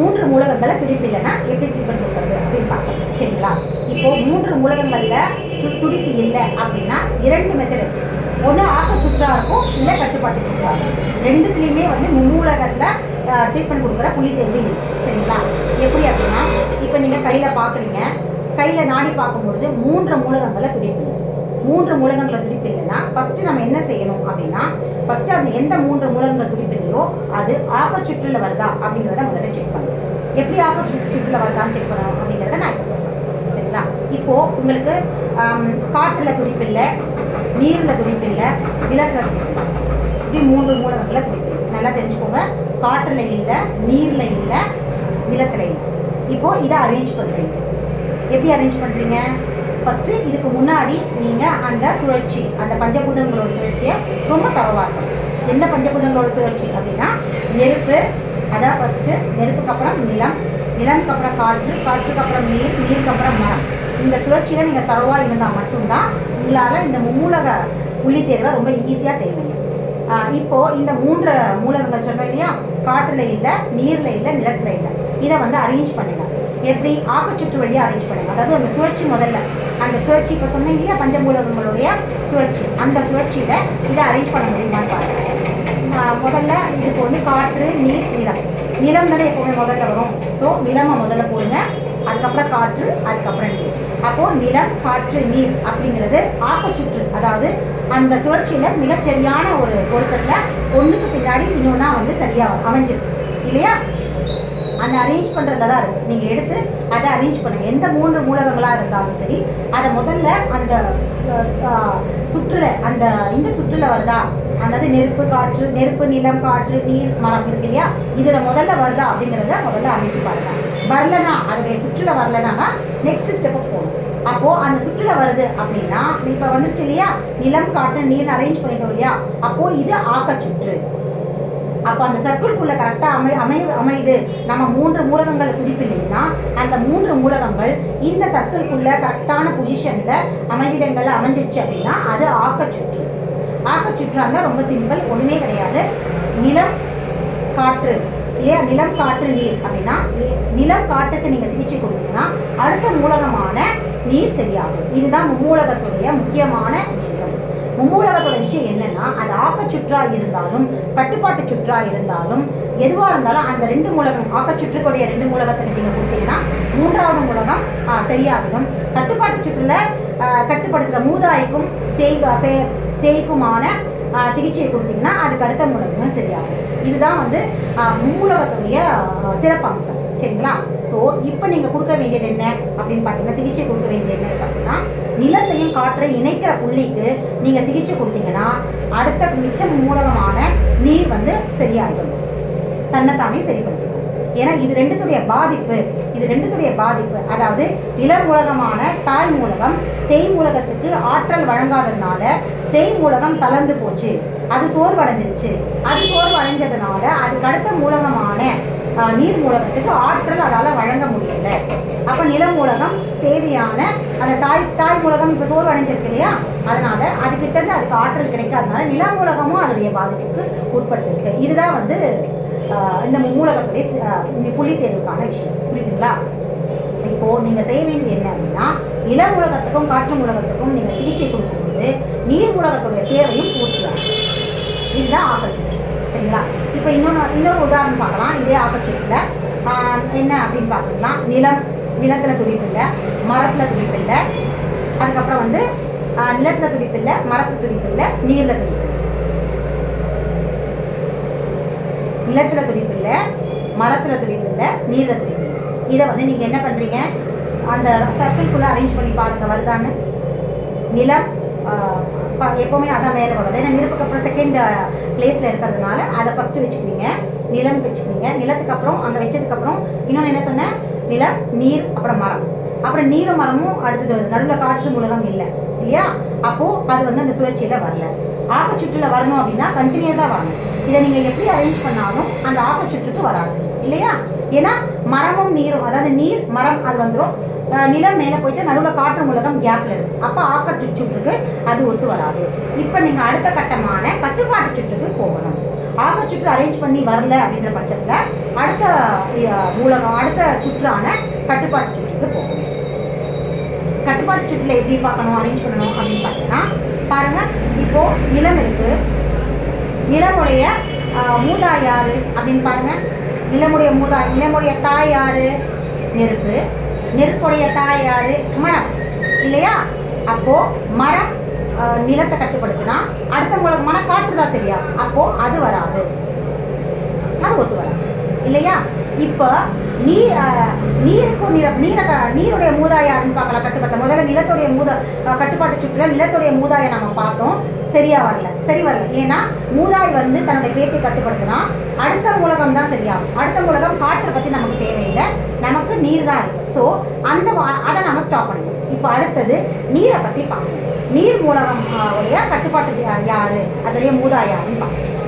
மூன்று மூலகங்களை துடிப்பு இல்லைன்னா எப்படி ட்ரீட்மெண்ட் கொடுக்குறது அப்படின்னு பார்ப்போம். சரிங்களா? இப்போ மூன்று மூலகங்களில் துடிப்பு இல்லை அப்படின்னா இரண்டு மெத்தட் ஒன்று ஆக்க சுற்றா இருக்கும் இல்லை கட்டுப்பாட்டு சுற்றா இருக்கும். ரெண்டுத்துலேயுமே வந்து மும்மூலகத்தில் ட்ரீட்மெண்ட் கொடுக்குற புள்ளி தேர்வு சரிங்களா? எப்படி அப்படின்னா இப்போ நீங்கள் கையில் பார்க்குறீங்க. கையில் நாடி பார்க்கும்பொழுது மூன்று மூலகங்களை மூன்று மூலகங்களை துடிப்பு இல்லைன்னா ஃபஸ்ட்டு நம்ம என்ன செய்யணும் அப்படின்னா ஃபஸ்ட்டு அந்த எந்த மூன்று மூலகங்கள் துடிப்பு இல்லையோ அது ஆக்க சுற்றில் வருதா அப்படிங்கிறத முதல்ல செக் பண்ணணும். எப்படி ஆக்க சுற்றில் வருதான்னு செக் பண்ணணும் அப்படிங்கிறத நான் இப்போ சொல்கிறேன் சரிங்களா? இப்போது உங்களுக்கு ஆம், காற்றுல துடிப்பு இல்லை நீரில் துடிப்பு இல்லை நிலத்தில் துடிப்பு இல்லை இப்படி மூன்று மூலகங்களை துடிப்பு நல்லா தெரிஞ்சுக்கோங்க. காற்றுல இல்லை நீரில் இல்லை நிலத்தில் இல்லை. இப்போது இதை அரேஞ்ச் பண்ணுறீங்க எப்படி அரேஞ்ச் பண்ணுறீங்க ஃபஸ்ட்டு இதுக்கு முன்னாடி நீங்கள் அந்த சுழற்சி அந்த பஞ்சபூதங்களோட சுழற்சியை ரொம்ப தரவாக இருக்கும் என்ன பஞ்சபூதங்களோட சுழற்சி அப்படின்னா நெருப்பு அதான் ஃபஸ்ட்டு நெருப்புக்கு அப்புறம் நிலம் நிலம்க்கு அப்புறம் காற்று காற்றுக்கு அப்புறம் நீர் நீருக்கு அப்புறம் மரம். இந்த சுழற்சியில் நீங்கள் தரவாக இருந்தால் மட்டும்தான் உங்களால் இந்த மூலக புள்ளி தேர்வை ரொம்ப ஈஸியாக செய்ய முடியும். இப்போது இப்போ இந்த மூன்று மூலகங்கள் சொன்னோம் இல்லையா? காற்றுல இல்லை நீரில் இல்லை நிலத்தில் இல்லை. இதை வந்து அரேஞ்ச் பண்ணுங்கள் எப்படி ஆக்கச்சுற்று வழியாக அரேஞ்ச் பண்ணுங்க அதாவது அந்த சுழற்சி முதல்ல. அந்த சுழற்சி இப்போ சொன்னேன் இல்லையா? பஞ்சமூலகங்களுடைய சுழற்சி. அந்த சுழற்சியில் இதை அரேஞ்ச் பண்ண முடியுமான்னு பாருங்க. முதல்ல இதுக்கு வந்து காற்று நீர் நிலம். நிலம் தானே எப்போவுமே முதல்ல வரும். ஸோ நிலமை முதல்ல போடுங்க. அதுக்கப்புறம் காற்று அதுக்கப்புறம் நீர். அப்போது நிலம் காற்று நீர் அப்படிங்கிறது ஆக்கச்சுற்று. அதாவது அந்த சுழற்சியில் மிகச்சரியான ஒரு பொருத்தத்தில் ஒன்றுக்கு பின்னாடி இன்னொன்னா வந்து சரியாக அமைஞ்சிருக்கு. இல்லையா? அந்த அரேஞ்ச் பண்ணுறதுல தான் இருக்குது நீங்கள் எடுத்து அதை அரேஞ்ச் பண்ணுங்கள் எந்த மூன்று மூலகங்களாக இருந்தாலும் சரி அதை முதல்ல அந்த சுற்றுல அந்த இந்த சுற்றுல வருதா? அதாவது நெருப்பு காற்று நெருப்பு நிலம் காற்று நீர் மரம் இருக்கு இல்லையா? இதில் முதல்ல வருதா அப்படிங்கிறத முதல்ல அமைச்சு பாருங்க வரலனா அதோடைய சுற்றுல வரலனா நெக்ஸ்ட் ஸ்டெப்புக்கு போகணும். அப்போது அந்த சுற்றுல வருது அப்படின்னா இப்போ வந்துருச்சு இல்லையா? நிலம் காற்று நீர் அரேஞ்ச் பண்ணிட்டோம் இல்லையா? அப்போது இது ஆக்கச்சுற்று. அப்போ அந்த சர்க்கிள்குள்ளே கரெக்டாக அமை அமை அமையுது நம்ம மூன்று மூலகங்களை துடிப்பில்லைன்னா அந்த மூன்று மூலகங்கள் இந்த சர்க்கிள்குள்ளே கரெக்டான பொசிஷனில் அமைவிடங்களில் அமைஞ்சிருச்சு அப்படின்னா அது ஆக்கச்சுற்று. ஆக்கச்சுற்றா இருந்தால் ரொம்ப சிம்பிள் ஒன்றுமே கிடையாது. நிலம் காற்று. இல்லையா? நிலம் காற்று நீர். அப்படின்னா நிலம் காற்றுக்கு நீங்கள் சிகிச்சை கொடுத்தீங்கன்னா அடுத்த மூலகமான நீர் சரியாகும். இதுதான் மூலகத்துடைய முக்கியமான விஷயம். மும்மூலகத்தோட விஷயம் என்னன்னா அது ஆக்கச்சுற்றா இருந்தாலும் கட்டுப்பாட்டு சுற்றா இருந்தாலும் எதுவாக இருந்தாலும் அந்த ரெண்டு மூலகம் ஆக்கச்சுற்றுக்குடைய ரெண்டு மூலகத்தை நீங்கள் கொடுத்தீங்கன்னா மூன்றாவது மூலகம் சரியாகணும் கட்டுப்பாட்டு சுற்றுல கட்டுப்படுத்துகிற மூதாய்க்கும் செய் பே- சிகிச்சையை கொடுத்தீங்கன்னா அதுக்கு அடுத்த மூலகமும் சரியாகும். இதுதான் வந்து ஆ, மும்மூலகத்துடைய சிறப்பம்சம். சரிங்களா? ஸோ இப்போ நீங்கள் கொடுக்க வேண்டியது என்ன? அப்படின்னு பார்த்தீங்கன்னா சிகிச்சை கொடுக்க வேண்டியது என்ன பார்த்தீங்கன்னா நிலத்தையும் காற்றையும் இணைக்கிற புள்ளிக்கு நீங்கள் சிகிச்சை கொடுத்தீங்கன்னா அடுத்த மிச்சம் மூலகமான நீர் வந்து சரியாயிடும். தன்னைத்தானே சரிப்படுத்திக்கும். ஏன்னா இது ரெண்டுத்துடைய பாதிப்பு. இது ரெண்டுத்துடைய பாதிப்பு. அதாவது நில மூலகமான தாய் மூலகம் செய் மூலகத்துக்கு ஆற்றல் வழங்காததுனால செய் மூலகம் தளர்ந்து போச்சு. அது சோர்வடைஞ்சிருச்சு. அது சோர்வடைஞ்சதுனால அதுக்கு அடுத்த மூலகமான நீர் மூலகத்துக்கு ஆற்றல் அதால் வழங்க முடியல. அப்போ நில மூலகம் தேவையான அந்த தாய் தாய் மூலகம் இப்போ சோர்வடைஞ்சிருக்கு இல்லையா? அதனால் அதுக்கிட்டேருந்து அதுக்கு ஆற்றல் கிடைக்காதனால நில மூலகமும் அதனுடைய பாதிப்புக்கு உட்படுத்திருக்கு. இதுதான் வந்து இந்த மூலகத்துடைய இந்த புள்ளி தேர்வுக்கான விஷயம். புரியுதுங்களா? இப்போது நீங்கள் செய்ய வேண்டியது என்ன அப்படின்னா நில மூலகத்துக்கும் காற்று மூலகத்துக்கும் நீங்கள் சிகிச்சை கொடுக்கும்போது நீர் மூலகத்துடைய தேவையும் பூர்த்தியாகும். இதுதான் ஆக்கச்சுற்று சரிங்களா இப்போ இன்னொன்று இன்னொரு உதாரணம் பார்க்கலாம். இதே ஆக்கச்சுற்றுல என்ன அப்படின்னு பார்த்தோம்னா நிலம் நிலத்துல துடிப்பு இல்லை மரத்தில் துடிப்பு இல்லை அதுக்கப்புறம் வந்து நிலத்தில் துடிப்பு இல்லை மரத்தில் துடிப்பு இல்லை நீரில் துடிப்பு நிலத்தில் நிலத்துல துடிப்பு இல்லை மரத்தில் துடிப்பு இல்லை நீரில் துடிப்பு இல்லை. இதை வந்து நீங்கள் என்ன பண்ணுறீங்க அந்த சர்க்கிள்குள்ளே அரேஞ்ச் பண்ணி பாருங்க வருதான்னு. நிலம் எப்போவுமே அதான் மேலே வரும். ஏன்னா நெருப்புக்கு அப்புறம் செகண்ட் பிளேஸில் இருக்கிறதுனால அதை ஃபர்ஸ்ட் வச்சுக்கிறீங்க நிலம் வச்சுக்கிறீங்க நிலத்துக்கு அப்புறம் அங்கே வச்சதுக்கப்புறம் இன்னொன்று என்ன சொன்னேன்? நிலம் நீர் அப்புறம் மரம். அப்புறம் நீர மரமும் அடுத்தது வருது. நடுவில் காற்று மூலகம் இல்லை. இல்லையா? அப்போ அது வந்து அந்த சுழற்சியில வரல. ஆக்கச்சுற்றுல வரணும் அப்படின்னா கண்டினியூஸா வரணும். இதை நீங்க எப்படி அரேஞ்ச் பண்ணாலும் அந்த ஆக்கச்சுற்றுக்கு வராது. இல்லையா? ஏன்னா மரமும் நீரும் அதாவது நீர் மரம் அது வந்துடும் நிலம் மேலே போயிட்டு நடுவில் காற்று மூலகம் கேப்பில் இருக்கு. அப்போ ஆக்கற்று சுற்றுக்கு அது ஒத்து வராது. இப்போ நீங்கள் அடுத்த கட்டமான கட்டுப்பாட்டு சுற்றுக்கு போகணும். ஆக சுற்று அரேஞ்ச் பண்ணி வரல அப்படின்ற பட்சத்தில் அடுத்த மூலகம் அடுத்த சுற்றான கட்டுப்பாட்டு சுற்றுக்கு போகணும். கட்டுப்பாட்டு சுற்றுல எப்படி பார்க்கணும் அரேஞ்ச் பண்ணணும் அப்படின்னு பார்த்தீங்கன்னா பாருங்கள் இப்போ நிலம் இருக்கு. நிலமுடைய மூதா யாரு அப்படின்னு பாருங்கள் நிலமுடைய மூதா நிலமுடைய தாய் யாரு? நெருப்பு. நெருப்புடைய தாய் யாரு மரம் இல்லையா? அப்போ மரம் நிலத்தை கட்டுப்படுத்தினா அடுத்த மூலகமான காற்று தான் சரியா? அப்போ அது வராது. அது ஒத்து வராது. இல்லையா? இப்போ நீ நீருக்கும் நிற நீரை க- நீருடைய மூதாயாருன்னு பார்க்கலாம். கட்டுப்படுத்த முதல்ல நிலத்துடைய மூத கட்டுப்பாட்டு சுற்றுல நிலத்துடைய மூதாயை நம்ம பார்த்தோம். சரியாக வரல. சரி வரல. ஏன்னா மூதாய் வந்து தன்னுடைய பேத்தை கட்டுப்படுத்தினா அடுத்த மூலகம் தான் சரியாகும். அடுத்த மூலகம் காற்றை பற்றி நமக்கு தேவையில்லை. நமக்கு நீர் தான் இருக்கும். ஸோ அந்த வா- அதை நம்ம ஸ்டாப் பண்ணணும். இப்போ அடுத்தது நீரை பற்றி பார்க்கணும். நீர் மூலகம் உடைய கட்டுப்பாட்டு யார் யாரு? அதோடைய மூதாயாருன்னு பார்க்கணும்.